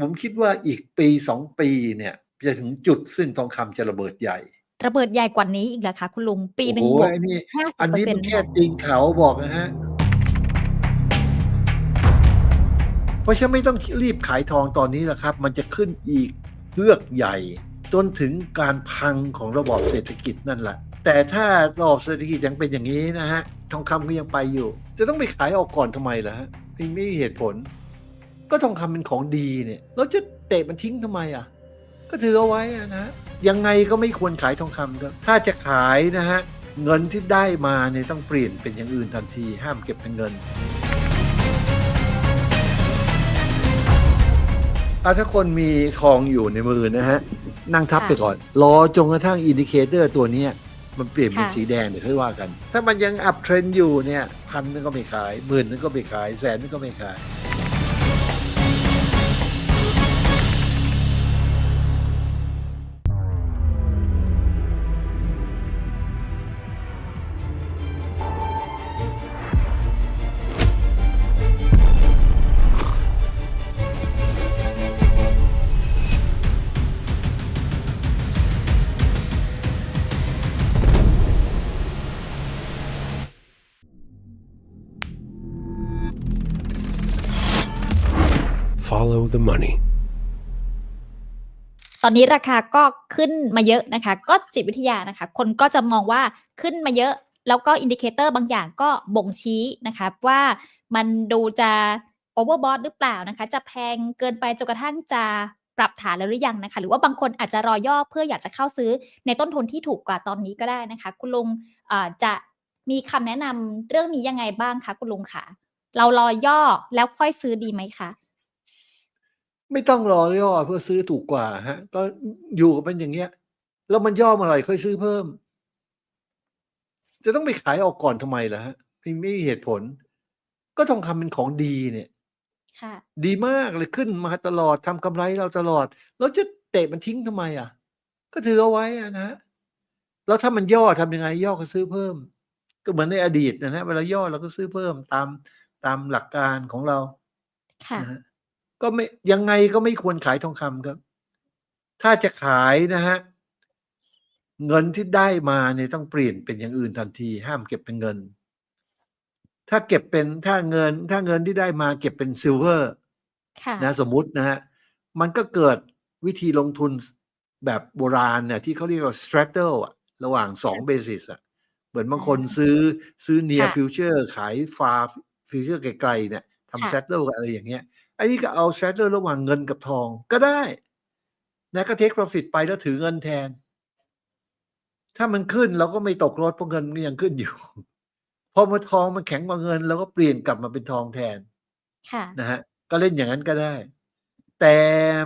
ผมคิดว่าอีกปีสองปีเนี่ย จะถึงจุดซึ่งทองคำจะระเบิดใหญ่ ระเบิดใหญ่กว่านี้อีกเหรอคะคุณลุงปีหนึ่งโอ้บโหวกไอ้นี่ห้าสิอับนเปอร์นี้เซ็นมันต์แค่ตีนเขาบอกนะฮะเพราะฉะนั้นไม่ต้องรีบขายทองตอนนี้แหละครับ มันจะขึ้นอีกเลือกใหญ่ จนถึงการพังของระบอบเศรษฐกิจนั่นแหละ แต่ถ้าระบอบเศรษฐกิจยังเป็นอย่างนี้นะฮะทองคำก็ยังไปอยู่ จะต้องไปขายออกก่อนทำไมล่ะฮะไม่ไม่มีเหตุผล ก็ทองคำเป็นของดีเนี่ยเราจะเตะมันทิ้งทำไมอะ ก็ถือเอาไว้อะนะยังไงก็ไม่ควรขายทองคำครับถ้าจะขายนะฮะเงินที่ได้มาเนี่ยต้องเปลี่ยนเป็นอย่างอื่นทันที ห้ามเก็บเป็นเงินเอาถ้าคนมีทองอยู่ในมือนะฮะ นั่งทับไปก่อน รอจนกระทั่งอินดิเคเตอร์ตัวเนี้ยมันเปลี่ยนเป็นสีแดงเดี๋ยวค่อยว่ากัน ถ้ามันยังอัพเทรนด์อยู่เนี่ย พันนึงก็ไม่ขายหมื่นนึงก็ไม่ขาย แสนนึงก็ไม่ขาย Follow the money. ตอนนี้ราคาก็ขึ้นมาเยอะนะคะ ก็จิตวิทยานะคะ คนก็จะมองว่าขึ้นมาเยอะ แล้วก็อินดิเคเตอร์บางอย่างก็บ่งชี้นะคะว่ามันดูจะโอเวอร์บอทหรือเปล่านะคะ จะแพงเกินไปจนกระทั่งจะปรับฐานแล้วหรือยังนะคะ หรือว่าบางคนอาจจะรอย่อเพื่ออยากจะเข้าซื้อในต้นทุนที่ถูกกว่าตอนนี้ก็ได้นะคะ คุณลุงจะมีคำแนะนำเรื่องนี้ยังไงบ้างคะคุณลุงคะเรารอย่อแล้วค่อยซื้อดีไหมคะ ไม่ต้องรอย่อเพื่อซื้อถูกกว่าฮะ ก็อยู่กับมันอย่างเงี้ย แล้วมันย่อเมาอะไรค่อยซื้อเพิ่ม จะต้องไปขายออกก่อนทำไมล่ะฮะไม่ไม่มีเหตุผล ก็ทองคำเป็นของดีเนี่ยค่ะดีมากเลยขึ้นมาตลอดทำกำไรเราตลอด แล้วจะเตะมันทิ้งทำไมอะ ก็ถือเอาไว้อะนะฮะแล้วถ้ามันย่อทำยังไง ย่อก็ซื้อเพิ่ม ก็เหมือนในอดีตนะฮะเวลาย่อเราก็ซื้อเพิ่มตามตามหลักการของเราค่ะนะฮะ ก็ไม่ยังไงก็ไม่ควรขายทองคำครับ ถ้าจะขายนะฮะเงินที่ได้มาเนี่ยต้องเปลี่ยนเป็นอย่างอื่นทันที ห้ามเก็บเป็นเงิน ถ้าเก็บเป็นถ้าเงิน ถ้าเงินที่ได้มาเก็บเป็นซิลเวอร์ค่ะนะสมมุตินะฮะมันก็เกิดวิธีลงทุนแบบโบราณเนี่ยที่เขาเรียกว่า straddle อะระหว่างสองเบสิสอะเหมือนบางคนอ่าซื้อซื้อ near ค่ะ future ขาย far future ไกลๆเนี่ยค่ะทำ straddle อะไรอย่างเงี้ยไอ้นี่ก็เอา straddle ระหว่างเงินกับทองก็ได้นะก็ take profit ไปแล้วถือเงินแทน ถ้ามันขึ้นเราก็ไม่ตกรถเพราะเงินมันยังขึ้นอยู่ พอมาทองมันแข็งกว่าเงินเราก็เปลี่ยนกลับมาเป็นทองแทนค่ะนะฮะ ก็เล่นอย่างนั้นก็ได้ แต่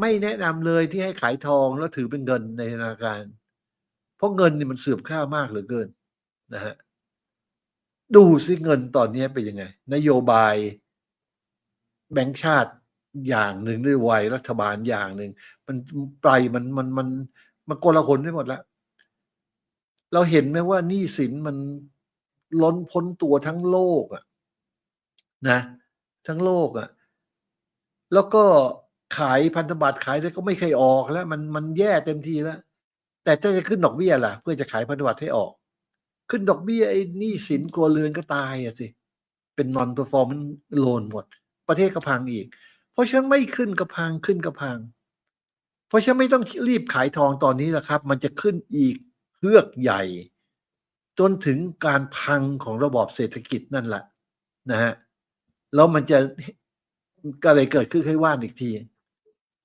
ไม่แนะนำเลยที่ให้ขายทองแล้วถือเป็นเงินในธนาคาร เพราะเงินนี่มันเสื่อมค่ามากเหลือเกินนะฮะดูซิเงินตอนนี้เป็นยังไง นโยบาย แบงก์ชาติอย่างหนึ่งด้วยวัยรัฐบาลอย่างหนึ่ง มันไปมันมันมันมันกลาหลไปหมดแล้ว เราเห็นไหมว่านี้สินมันล้นพ้นตัวทั้งโลกอะนะ ทั้งโลกอะ่ะแล้วก็ขายพันธบัตรขายได้ก็ไม่เคยออกแล้ว มันมันแย่เต็มทีแล้ว แต่ถ้าจะขึ้นดอกเบี้ยล่ะ เพื่อจะขายพันธบัตรให้ออก ขึ้นดอกเบี้ยไอ้นี้สินครัวเรือนก็ตายอะสิ เป็น non performance loan หมด ประเทศก็พังอีก เพราะฉะนั้นไม่ขึ้นก็พังขึ้นก็พัง เพราะฉะนั้นไม่ต้องรีบขายทองตอนนี้แหละครับ มันจะขึ้นอีกเฮือกใหญ่ จนถึงการพังของระบอบเศรษฐกิจนั่นแหละนะฮะแล้วมันจะก็เลยเกิดขึ้นค่อยว่านอีกที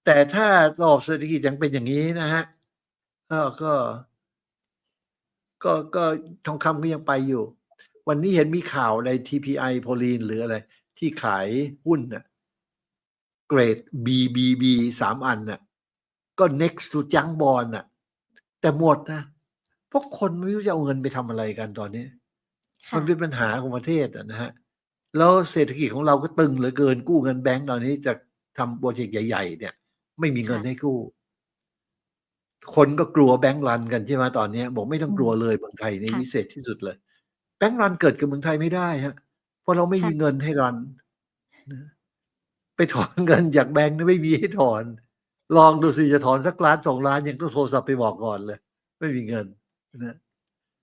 แต่ถ้าระบบเศรษฐกิจยังเป็นอย่างนี้นะฮะก็ก็ ก็ก็ทองคำก็ยังไปอยู่ วันนี้เห็นมีข่าวใน TPI โพลีนหรืออะไร ที่ขายหุ้นน่ะเกรด BBB สามอันน่ะก็ next to junk bond น่ะแต่หมดนะเพราะคนไม่รู้จะเอาเงินไปทำอะไรกันตอนนี้ค่ะมันเป็นปัญหาของประเทศอะนะฮะแล้วเศรษฐกิจของเราก็ตึงเหลือเกินกู้เงินแบงก์ตอนนี้จะทำโปรเจกต์ใหญ่ ๆ เนี่ย ไม่มีเงินค่ะให้กู้ คนก็กลัวแบงก์รันกันใช่ไหมตอนนี้บอกไม่ต้องอืมกลัวเลยเมืองไทยนี่ค่ะวิเศษที่สุดเลย แบงก์รันเกิดกับเมืองไทยไม่ได้ฮะเพ ราะเราไม่ค่ะมีเงินให้รันนะไปถอนเงินจากแบงก์นี่ไม่มีให้ถอน ลองดูสิจะถอนสักล้านสองล้านยังต้องโทรศัพท์ไปบอกก่อนเลย ไม่มีเงินนะ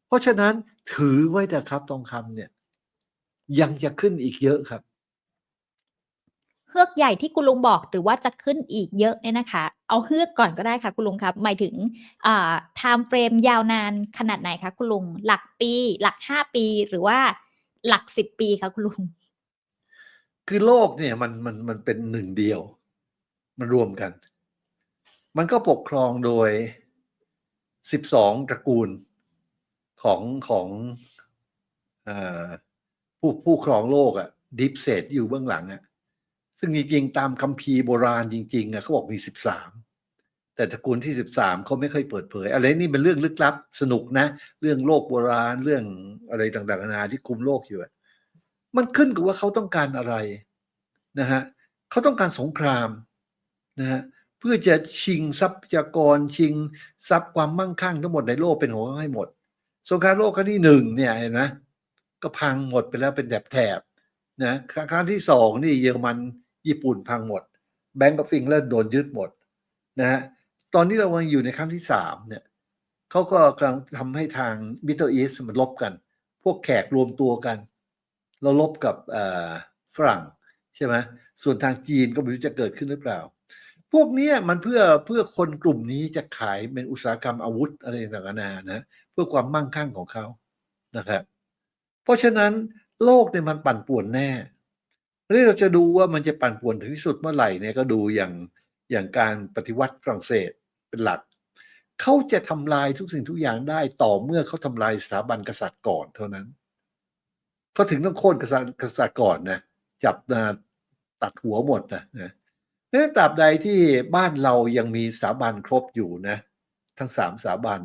เพราะฉะนั้นถือไว้แต่ครับทองคำเนี่ย ยังจะขึ้นอีกเยอะครับเฮือกใหญ่ที่คุณลุงบอกหรือว่าจะขึ้นอีกเยอะเนี่ยนะคะ เอาเฮือกก่อนก็ได้ค่ะ คุณลุงครับ หมายถึงอ่า time frame ยาวนานขนาดไหนคะคุณลุง หลักปี หลักห้าปีหรือว่า หลักสิบปีคะคุณลุง คือโลกเนี่ยมันมันมันเป็นหนึ่งเดียว มันรวมกัน มันก็ปกครองโดยสิบสองตระกูลของของอผู้ผู้ครองโลกอะดิฟเซตอยู่เบื้องหลังอะซึ่งจริงๆตามคัมภีร์โบราณจริงๆอะเขาบอกมีสิบสาม แต่ตระกูลที่สิบสามเขาไม่ค่อยเปิดเผย อะไรนี่เป็นเรื่องลึกลับ สนุกนะ เรื่องโลกโบราณเรื่องอะไรต่างๆนานาที่คุมโลกอยู่มันขึ้นกับว่าเขาต้องการอะไรนะฮะเขาต้องการสงครามนะฮะเพื่อจะชิงทรัพยากรชิงทรัพย์ความมั่งคั่งทั้งหมดในโลกเป็นของเขาให้หมด สงครามโลกครั้งที่หนึ่งเนี่ยเห็นไหมก็พังหมดไปแล้วเป็นแถบแถบนะครั้งที่สองนี่เยอรมันญี่ปุ่นพังหมด แบงก์กับฟิงแลนด์โดนยึดหมดนะฮะ ตอนนี้เรากำลังอยู่ในครั้งที่สามเนี่ยเขาก็กำลังทำให้ทางมิดเดิลอีสมันลบกัน พวกแขกรวมตัวกัน เราลบกับฝรั่งใช่ไหมส่วนทางจีนก็ไม่รู้จะเกิดขึ้นหรือเปล่า พวกนี้มันเพื่อเพื่อคนกลุ่มนี้จะขายเป็นอุตสาหกรรมอาวุธอะไรต่างๆนานะ เพื่อความมั่งคั่งของเขานะครับ เพราะฉะนั้นโลกเนี่ยมันปั่นป่วนแน่แล้วเราจะดูว่ามันจะปั่นป่วนถึงที่สุดเมื่อไหร่เนี่ยก็ดูอย่าง อย่างการปฏิวัติฝรั่งเศสเป็นหลัก เขาจะทำลายทุกสิ่งทุกอย่างได้ต่อเมื่อเขาทำลายสถาบันกษัตริย์ก่อนเท่านั้นเขาถึงต้องโค่นกษัตริย์กษัตริย์ก่อนนะจับมาตัดหัวหมดนะนะเพราะฉะนั้นตราบใดที่บ้านเรายังมีสถาบันครบอยู่นะ ทั้งสามสถาบัน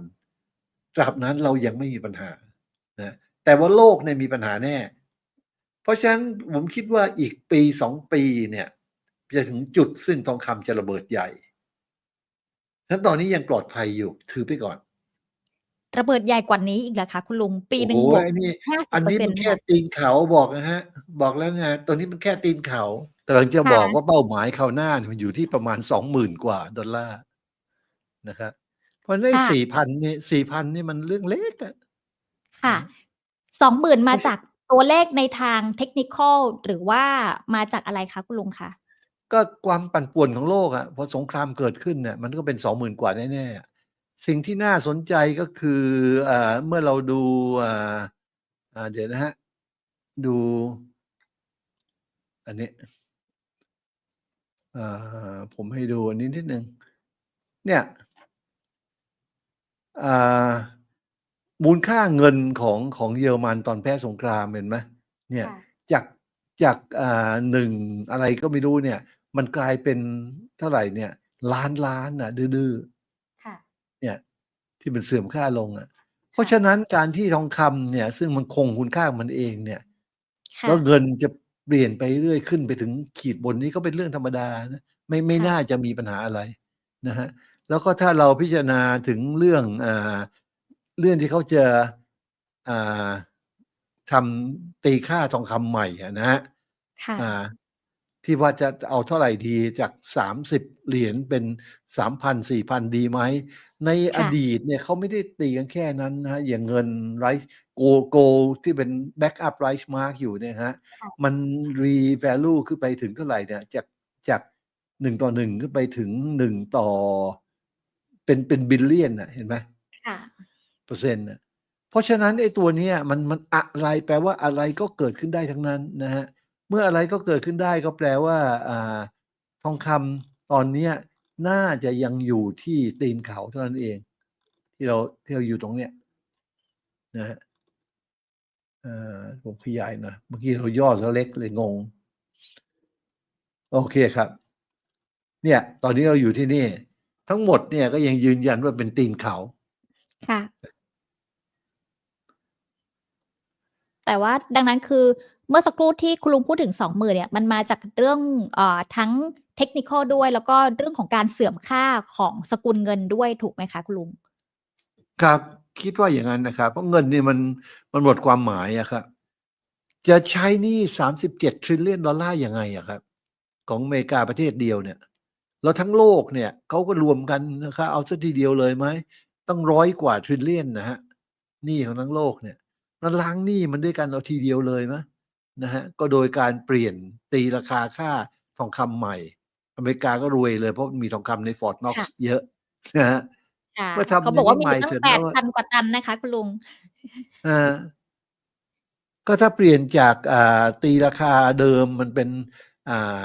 ตราบนั้นเรายังไม่มีปัญหานะแต่ว่าโลกเนี่ยมีปัญหาแน่ เพราะฉะนั้นผมคิดว่าอีกปีสองปีเนี่ย จะถึงจุดซึ่งทองคำจะระเบิดใหญ่ฉะนั้นตอนนี้ยังปลอดภัยอยู่ ถือไปก่อน ระเบิดใหญ่กว่านี้อีกเหรอคะคุณลุง ปีหนึ่งโอ้บโหวกไอ้นี่ห้าสิอับนเปอร์นี้เซ็นมันต์แค่ตีนเขาบอกนะฮะ บอกแล้วไงตัวนี้มันแค่ตีนเขาแต่กำลังจะบอกว่าเป้าหมายเขาวหน้าเนี่ยมันอยู่ที่ประมาณสองหมื่นกว่าดอลลาร์นะครับเพราะในสี่พันนี่สี่พันนี่มันเรื่องเล็กอะค่ะสองหมื่นมาจากตัวเลขในทางเทคนิคอลหรือว่ามาจากอะไรคะคุณลุงคะ ก็ความปั่นป่วนของโลกอะพอสงครามเกิดขึ้นเนี่ยมันก็เป็นสองหมื่นกว่าแน่ๆอะสิ่งที่น่าสนใจก็คืออ่าเมื่อเราดูอ่าอ่าเดี๋ยวนะฮะ ดู อันนี้อ่าผมให้ดูอันนี้นิดนึงเนี่ยอ่ามูลค่าเงินของของเยอรมันตอนแพ้สงครามเห็นไหมเนี่ยค่ะจากจากอ่าหนึ่งอะไรก็ไม่รู้เนี่ย มันกลายเป็นเท่าไหร่เนี่ย ล้านล้านอะ ดื้อค่ะๆเนี่ย ที่มันเสื่อมค่าลงอะ เพราะฉะนั้นการที่ทองคำเนี่ย ซึ่งมันคงคุณค่าของมันเองเนี่ยค่ะแล้วเงินจะเปลี่ยนไปเรื่อยขึ้นไปถึงขีดบนนี้ก็เป็นเรื่องธรรมดานะไม่ไม่ค่ะน่าจะมีปัญหาอะไรนะฮะแล้วก็ถ้าเราพิจารณาถึงเรื่องอ่าเรื่องที่เขาจะอ่าทำตีค่าทองคำใหม่อะนะฮะค่ะอ่า ที่ว่าจะเอาเท่าไหร่ดีจากสามสิบเหรียญเป็นสามพันสี่พันดีไหม ในอค่ะดีตเนี่ยเขาไม่ได้ตีกันแค่นั้นนะฮะอย่างเงินไรโกโกที่เป็นแบ็กอัพไรท์มาร์กอยู่เนี่ยฮะค่ะมันรีแวลูขึ้นไปถึงเท่าไหร่เนี่ยจากจากหนึ่งต่อหนึ่งขึ้นไปถึงหนึ่งต่อ เป็นเป็นบิลเลียนอะเห็นไหมค่ะเปอร์เซ็นต์น่ะเพราะฉะนั้นไอ้ตัวเนี้ยมันมันอะไรแปลว่าอะไรก็เกิดขึ้นได้ทั้งนั้นนะฮะเมื่ออะไรก็เกิดขึ้นได้ก็แปลว่าอทองคำตอนเนี้น่าจะยังอยู่ที่ตีนเขาเท่านั้นเอง ที่เราที่เราอยู่ตรงเนี้ยนะฮะผมขยายหนะเมื่อกี้เราย่อซะเล็กเลยงง โอเคครับ เนี่ย ตอนนี้เราอยู่ที่นี่ ทั้งหมดเนี่ยก็ยังยืนยันว่าเป็นตีนเขาค่ะ แต่ว่าดังนั้นคือ เมื่อสักครู่ที่คุณลุงพูดถึงสองหมื่นเนี่ยมันมาจากเรื่องอทั้งเทคนิคด้วย แล้วก็เรื่องของการเสื่อมค่าของสกุลเงินด้วยถูกไหมคะคุณลุง ครับคิดว่าอย่างนั้นนะครับ เพราะเงินนี่มันมันหมดความหมายอะครับจะใช้หนี่สามสิบเจ็ดทริลเลียนดอลลาร์ยังไงอะครับ ของอเมริกาประเทศเดียวเนี่ย แล้วทั้งโลกเนี่ยเขาก็รวมกันนะครับเอาสักทีเดียวเลยไหมต้องร้อยกว่าทริลเลียนนะฮะหนี้ของทั้งโลกเนี่ยมันล้างหนี้มันด้วยกันเอาทีเดียวเลยไหม นะฮะก็โดยการเปลี่ยนตีราคาค่าทองคำใหม่ อเมริกาก็รวยเลยเพราะมีทองคำในฟอร์ดน็อกค่ะซ์เยอะนะฮะค่ะเมื่อทำเขาบอกว่าอย่างมีนี้อยู่ใหม่เสร็ตั้จงแล้วแปดพันกว่าตันนะคะคุณลุงอ่าก็ถ้าเปลี่ยนจากอ่าตีราคาเดิมมันเป็นอ่า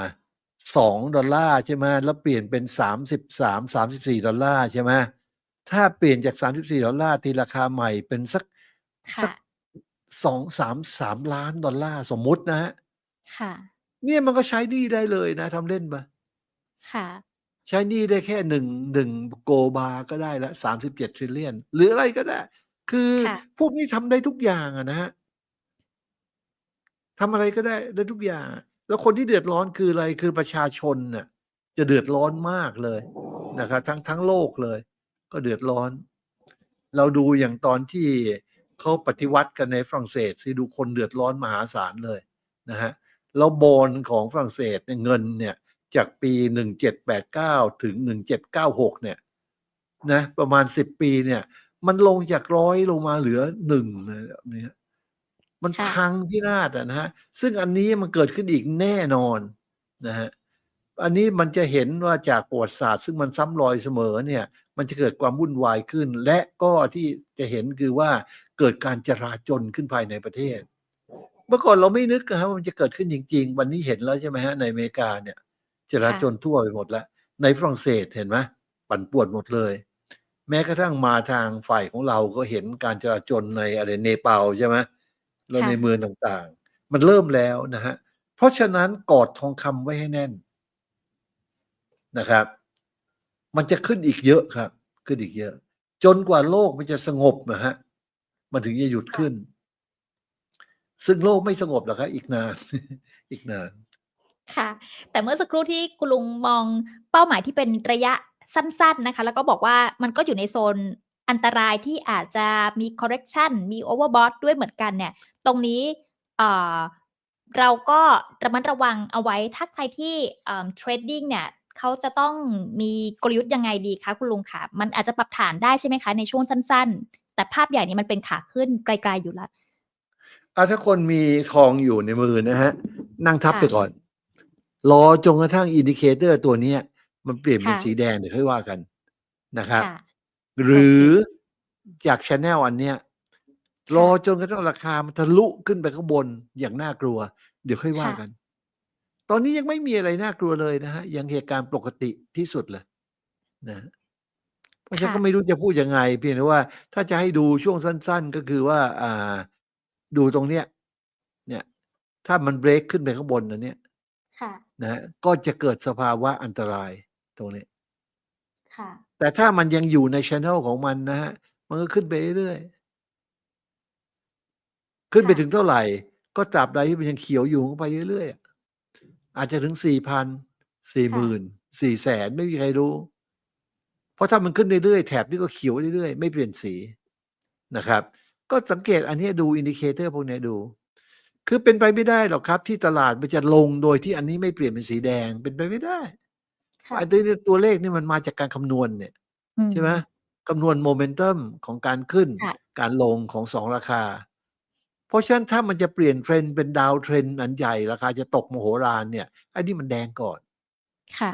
สองดอลลาร์ใช่ไหมแล้วเปลี่ยนเป็นสามสิบสามสามสิบสี่ดอลลาร์ใช่ไหมถ้าเปลี่ยนจากสามสิบสี่ดอลลาร์ตีราคาใหม่เป็นสักสัค่ะก สองสามสามล้านดอลลาร์สมมุตินะฮะค่ะ เนี่ยมันก็ใช้หนี้ได้เลยนะทำเล่นปะค่ะ ใช้หนี้ได้แค่หนึ่งหนึ่งโกบาก็ได้ละสามสิบเจ็ดทริลเลียน หรืออะไรก็ได้ คือค่ะ พวกนี้ทำได้ทุกอย่างอะนะฮะทำอะไรก็ได้ได้ทุกอย่างอะแล้วคนที่เดือดร้อนคืออะไรคือประชาชนน่ะ จะเดือดร้อนมากเลยนะครับทั้งทั้งโลกเลย ก็เดือดร้อน เราดูอย่างตอนที่ เขาปฏิวัติกันในฝรั่งเศสที่ดูคนเดือดร้อนมหาศาลเลยนะฮะแล้วบอลของฝรั่งเศสเนี่ยเงินเนี่ยจากปีหนึ่งเจ็ดแปดเก้าถึงหนึ่งเจ็ดเก้าหกเนี่ยนะประมาณสิบปีเนี่ย มันลงจากร้อยลงมาเหลือหนึ่งนะแบบนี้มันพังพินาศอะนะฮะ ซึ่งอันนี้มันเกิดขึ้นอีกแน่นอนนะฮะอันนี้มันจะเห็นว่าจากประวัติศาสตร์ ซึ่งมันซ้ำรอยเสมอเนี่ย มันจะเกิดความวุ่นวายขึ้น และก็ที่จะเห็นคือว่า เกิดการจราจนขึ้นภายในประเทศ เมื่อก่อนเราไม่นึกนะฮะว่ามันจะเกิดขึ้นจริง ๆ วันนี้เห็นแล้วใช่ไหมฮะในอเมริกาเนี่ย จราจนทั่วไปหมดแล้ว ในฝรั่งเศสเห็นไหมปั่นป่วนหมดเลย แม้กระทั่งมาทางฝ่ายของเราก็เห็นการจราจนในอะไรเนปาลใช่ไหมแล้วค่ะในเมืองต่างๆ มันเริ่มแล้วนะฮะเพราะฉะนั้นกอดทองคำไว้ให้แน่นนะครับ มันจะขึ้นอีกเยอะครับ ขึ้นอีกเยอะ จนกว่าโลกมันจะสงบนะฮะ มันถึงจะหยุดขึ้น ซึ่งโลกไม่สงบหรอกครับอีกนาน อีกนาน ค่ะ แต่เมื่อสักครู่ที่คุณลุงมองเป้าหมายที่เป็นระยะสั้น ๆนะคะ แล้วก็บอกว่ามันก็อยู่ในโซนอันตรายที่อาจจะมี correction มี overbought ด้วยเหมือนกันเนี่ย ตรงนี้เอ่อเราก็ระมัดระวังเอาไว้ ถ้าใครที่เอ่อ trading เนี่ยเขาจะต้องมีกลยุทธ์ยังไงดีคะคุณลุงคะมันอาจจะปรับฐานได้ใช่ไหมคะ ในช่วงสั้นๆ แต่ภาพใหญ่นี้มันเป็นขาขึ้นไกลๆอยู่แล้วอะถ้าคนมีทองอยู่ในมือนะฮะ นั่งทับค่ะไปก่อน รอจนกระทั่งอินดิเคเตอร์ตัวเนี้ยมันเปลี่ยนเป็นค่ะสีแดงเดี๋ยวค่อยว่ากันนะครับค่ะหรือจากชแนลอันเนี้ยรอจนกระทั่งราคามันทะลุขึ้นไปข้างบนอย่างน่ากลัว เดี๋ยวค่อยว่าค่ะกัน ตอนนี้ยังไม่มีอะไรน่ากลัวเลยนะฮะ ยังเหตุการณ์ปกติที่สุดเลยนะฮะ เพราะฉะนั้นค่ะ ก็ไม่รู้จะพูดยังไง เพียงแต่ว่าถ้าจะให้ดูช่วงสั้น ๆ ก็คือว่า อ่า ดูตรงเนี้ย เนี่ย ถ้ามันเบรกขึ้นไปข้างบนนะเนี่ยค่ะ นะฮะก็จะเกิดสภาวะอันตรายตรงนี้ ค่ะ แต่ถ้ามันยังอยู่ในช anel ของมันนะฮะ มันก็ขึ้นไปเรื่อยๆขึ้นไปค่ะ ถึงเท่าไหร่ ก็ตราบใดที่มันยังเขียวอยู่ก็ไปเรื่อยๆอะอาจจะถึงสี่พันสี่หมื่นสี่แสนไม่มีใครรู้ เพราะถ้ามันขึ้นเรื่อยๆแถบนี้ก็เขียวเรื่อยๆ ไม่เปลี่ยนสีนะครับ ก็สังเกตอันเนี้ยดูอินดิเคเตอร์พวกเนี้ยดู คือเป็นไปไม่ได้หรอกครับ ที่ตลาดมันจะลงโดยที่อันนี้ไม่เปลี่ยนเป็นสีแดงเป็นไปไม่ได้ค่ะไอ้ตัวตัวเลขนี่มันมาจากการคำนวณเนี่ยอืใช่ไหมคำนวณโมเมนตัมของการขึ้นค่ะการลงของสองราคา เพราะฉะนั้นถ้ามันจะเปลี่ยนเทรนด์เป็นดาวเทรนด์อันใหญ่ราคาจะตกมโหฬารเนี่ยไอ้นี่มันแดงก่อน ค่ะ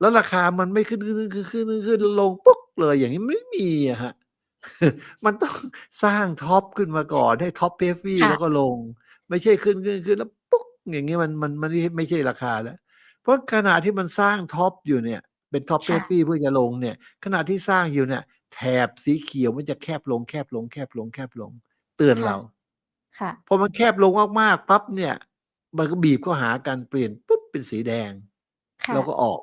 แล้วราคามันไม่ขึ้นขึ้นขึ้นขึ้นขึ้นขึ้นลงปุ๊กเลย อย่างนี้ไม่มีอะฮะมันต้องสร้างท็อปขึ้นมาก่อนให้ท็อปเพฟฟี่ค่ะแล้วก็ลง ไม่ใช่ขึ้นขึ้นขึ้นแล้วปุ๊กอย่างนี้มันมันมันไม่ไม่ใช่ราคาแล้ว เพราะขณะที่มันสร้างท็อปอยู่เนี่ย เป็นท็อปเพค่ะฟฟี่เพื่อจะลงเนี่ย ขณะที่สร้างอยู่เนี่ย แถบสีเขียวมันจะแคบลงแคบลงแคบลงแคบลง เตือนเราค่ะพอมันแคบลงมากๆปั๊บเนี่ย มันก็บีบเข้าหากันเปลี่ยนปุ๊บเป็นสีแดงค่ะเราก็ออก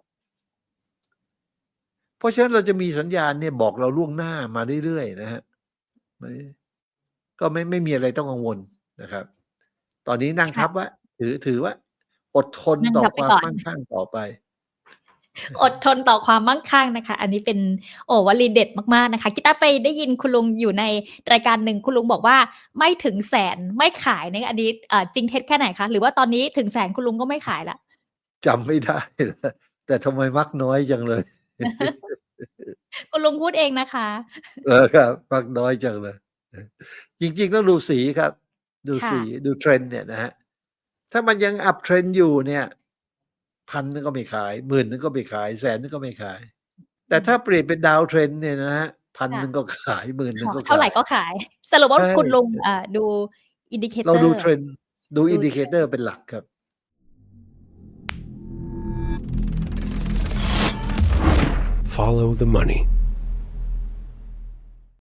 เพราะฉะนั้นเราจะมีสัญญาณเนี่ยบอกเราล่วงหน้ามาเรื่อยๆนะฮะไม่ก็ไม่ไม่มีอะไรต้องกังวลนะครับ ตอนนี้นั่งค่ะทับว่า ถือถือว่า อดทนนั่งต่อทับคไปวามก่อนมั่งคั่งต่อไปอดทนต่อความมั่งคั่งนะคะ อันนี้เป็นโอ้วลีเด็ดมากๆนะคะกีตาร์ไปได้ยินคุณลุงอยู่ในรายการหนึ่งคุณลุงบอกว่าไม่ถึงแสนไม่ขายในอันนี้เอ่อจริงเท็จแค่ไหนคะ หรือว่าตอนนี้ถึงแสนคุณลุงก็ไม่ขายละจำไม่ได้แล้วแต่ทำไมมักน้อยจังเลย คุณลุงพูดเองนะคะ เออครับมักน้อยจังเลย จริงๆต้องดูสีครับ ดูค่ะสีดูเทรนด์เนี่ยนะฮะถ้ามันยังอัพเทรนด์อยู่เนี่ย พันนึงก็ไม่ขายหมื่นนึงก็ไม่ขาย แสนนึงก็ไม่ขาย แต่ถ้าเปลี่ยนเป็นดาวเทรนด์เนี่ยนะฮะพันค่ะนึงก็ขายหมื่นนึงก็เท่าไหร่ขายก็ขาย สรุปว่าใช่คุณลุงอ่าดูอินดิเคเตอเราร์ดูเทรนด์ดูดูอินดิเคเตอร์ trend เป็นหลักครับ Follow the money.